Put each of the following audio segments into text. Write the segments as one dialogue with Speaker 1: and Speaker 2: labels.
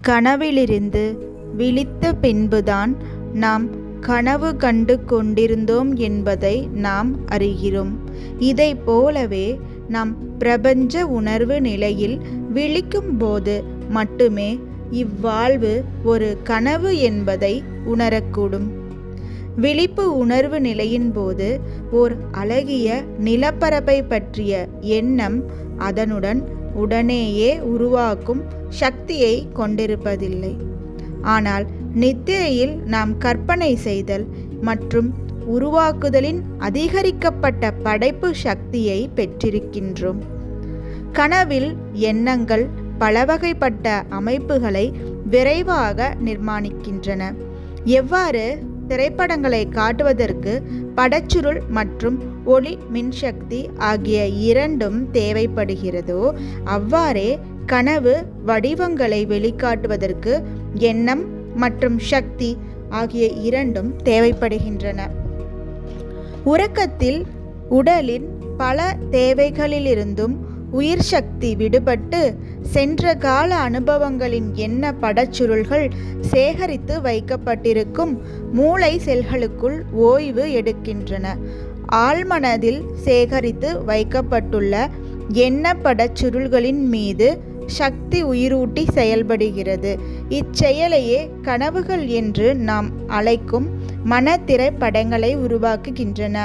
Speaker 1: கனவிலிருந்து விழித்த பின்புதான் நாம் கனவு கண்டு கொண்டிருந்தோம் என்பதை நாம் அறிகிறோம். இதைப் போலவே நாம் பிரபஞ்ச உணர்வு நிலையில் விழிக்கும் போது மட்டுமே இவ்வாழ்வு ஒரு கனவு என்பதை உணரக்கூடும். விழிப்பு உணர்வு நிலையின் போது ஓர் அழகிய நிலப்பரப்பை பற்றிய எண்ணம் அதனுடன் உடனேயே உருவாக்கும் சக்தியை கொண்டிருப்பதில்லை. ஆனால் நித்திரையில் நாம் கற்பனை செய்தல் மற்றும் உருவாக்குதலின் அதிகரிக்கப்பட்ட படைப்பு சக்தியை பெற்றிருக்கின்றோம். கனவில் எண்ணங்கள் பலவகைப்பட்ட அமைப்புகளை விரைவாக நிர்மாணிக்கின்றன. எவ்வாறு திரைப்படங்களை காட்டுவதற்கு படச்சுருள் மற்றும் ஒளி மின்சக்தி ஆகிய இரண்டும் தேவைப்படுகிறதோ அவ்வாறே கனவு வடிவங்களை வெளிக்காட்டுவதற்கு எண்ணம் மற்றும் சக்தி ஆகிய இரண்டும் தேவைப்படுகின்றன. உறக்கத்தில் உடலின் பல தேவைகளிலிருந்தும் உயிர் சக்தி விடுபட்டு சென்ற கால அனுபவங்களின் எண்ண படச்சுருள்கள் சேகரித்து வைக்கப்பட்டிருக்கும் மூளை செல்களுக்குள் ஓய்வு எடுக்கின்றன. ஆழ்மனதில் சேகரித்து வைக்கப்பட்டுள்ள எண்ணப்பட சுருள்களின் மீது சக்தி உயிரூட்டி செயல்படுகிறது. இச்செயலையே கனவுகள் என்று நாம் அழைக்கும் மனத்திரைப்படங்களை உருவாக்குகின்றன.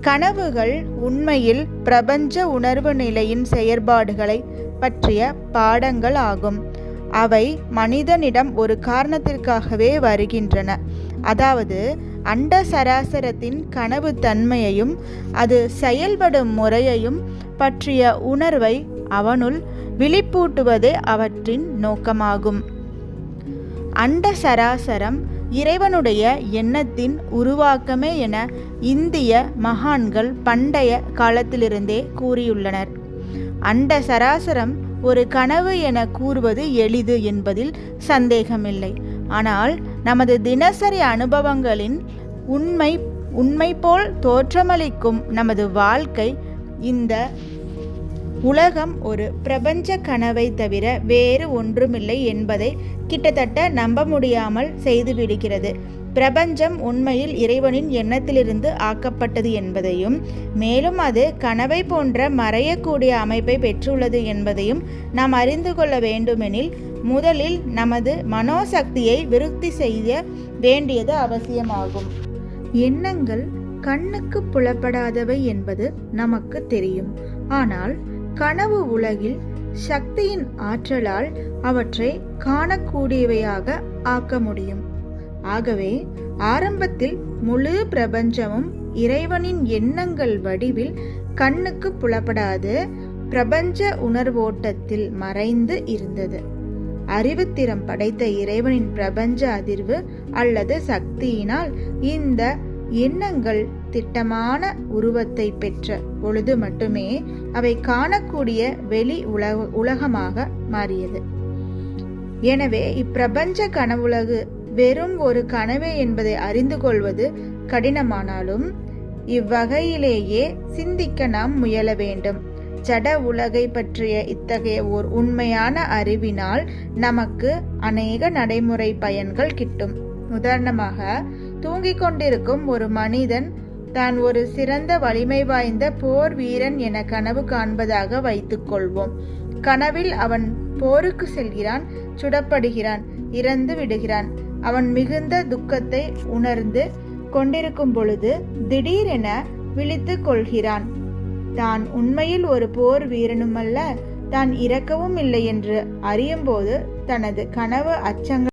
Speaker 1: கனவுகள் உண்மையில் பிரபஞ்ச உணர்வு நிலையின் செயற்பாடுகளை பற்றிய பாடங்கள் ஆகும். அவை மனிதனிடம் ஒரு காரணத்திற்காகவே வருகின்றன. அதாவது அண்ட சராசரத்தின் கனவு தன்மையையும் அது செயல்படும் முறையையும் பற்றிய உணர்வை அவனுள் விழிப்பூட்டுவதே அவற்றின் நோக்கமாகும். அண்ட சராசரம் இறைவனுடைய எண்ணத்தின் உருவாக்கமே என இந்திய மகான்கள் பண்டைய காலத்திலிருந்தே கூறியுள்ளனர். அண்ட சராசரம் ஒரு கனவு என கூறுவது எளிது என்பதில் சந்தேகமில்லை. ஆனால் நமது தினசரி அனுபவங்களின் உண்மை உண்மை போல் தோற்றமளிக்கும் நமது வாழ்க்கை. இந்த உலகம் ஒரு பிரபஞ்ச கனவை தவிர வேறு ஒன்றுமில்லை என்பதை கிட்டத்தட்ட நம்ப முடியாமல் செய்துவிடுகிறது. பிரபஞ்சம் உண்மையில் இறைவனின் எண்ணத்திலிருந்து ஆக்கப்பட்டது என்பதையும் மேலும் அது கனவை போன்ற மறையக்கூடிய அமைப்பை பெற்றுள்ளது என்பதையும் நாம் அறிந்து கொள்ள வேண்டுமெனில் முதலில் நமது மனோசக்தியை விருத்தி செய்ய வேண்டியது அவசியமாகும். எண்ணங்கள் கண்ணுக்கு புலப்படாதவை என்பது நமக்கு தெரியும். ஆனால் கனவு உலகில் சக்தியின் ஆற்றலால் அவற்றை காணக்கூடியவையாக ஆக்க முடியும். ஆகவே ஆரம்பத்தில் முழு பிரபஞ்சமும் இறைவனின் எண்ணங்கள் வடிவில் கண்ணுக்கு புலப்படாது பிரபஞ்ச உணர்வோட்டத்தில் மறைந்து இருந்தது. அறிவுத்திறம் படைத்த இறைவனின் பிரபஞ்ச அதிர்வு அல்லது சக்தியினால் இந்த எண்ணங்கள் திட்டமான உருவத்தை பெற்ற பொழுது மட்டுமே அவை காணக்கூடிய வெளி உலக உலகமாக மாறியது. எனவே இப்பிரபஞ்ச கனவுலகு வெறும் ஒரு கனவே என்பதை அறிந்து கொள்வது கடினமானாலும் இவ்வகையிலேயே சிந்திக்க நாம் முயல வேண்டும். ஜட உலகை பற்றிய இத்தகைய ஓர் உண்மையான அறிவினால் நமக்கு அநேக நடைமுறை பயன்கள் கிட்டும். உதாரணமாக தூங்கிக் கொண்டிருக்கும் ஒரு மனிதன் தான் ஒரு சிறந்த வலிமை வாய்ந்த போர் வீரன் என கனவு காண்பதாக வைத்துக் கொள்வோம். கனவில் அவன் போருக்கு செல்கிறான் சுடப்படுகிறான் இறந்து விடுகிறான். அவன் மிகுந்த துக்கத்தை உணர்ந்து கொண்டிருக்கும் பொழுது திடீரென விழித்துக் கொள்கிறான். தான் உண்மையில் ஒரு போர் வீரனுமல்ல தான் இறக்கவும் இல்லை என்று அறியும்போது தனது கனவு அச்சங்கள்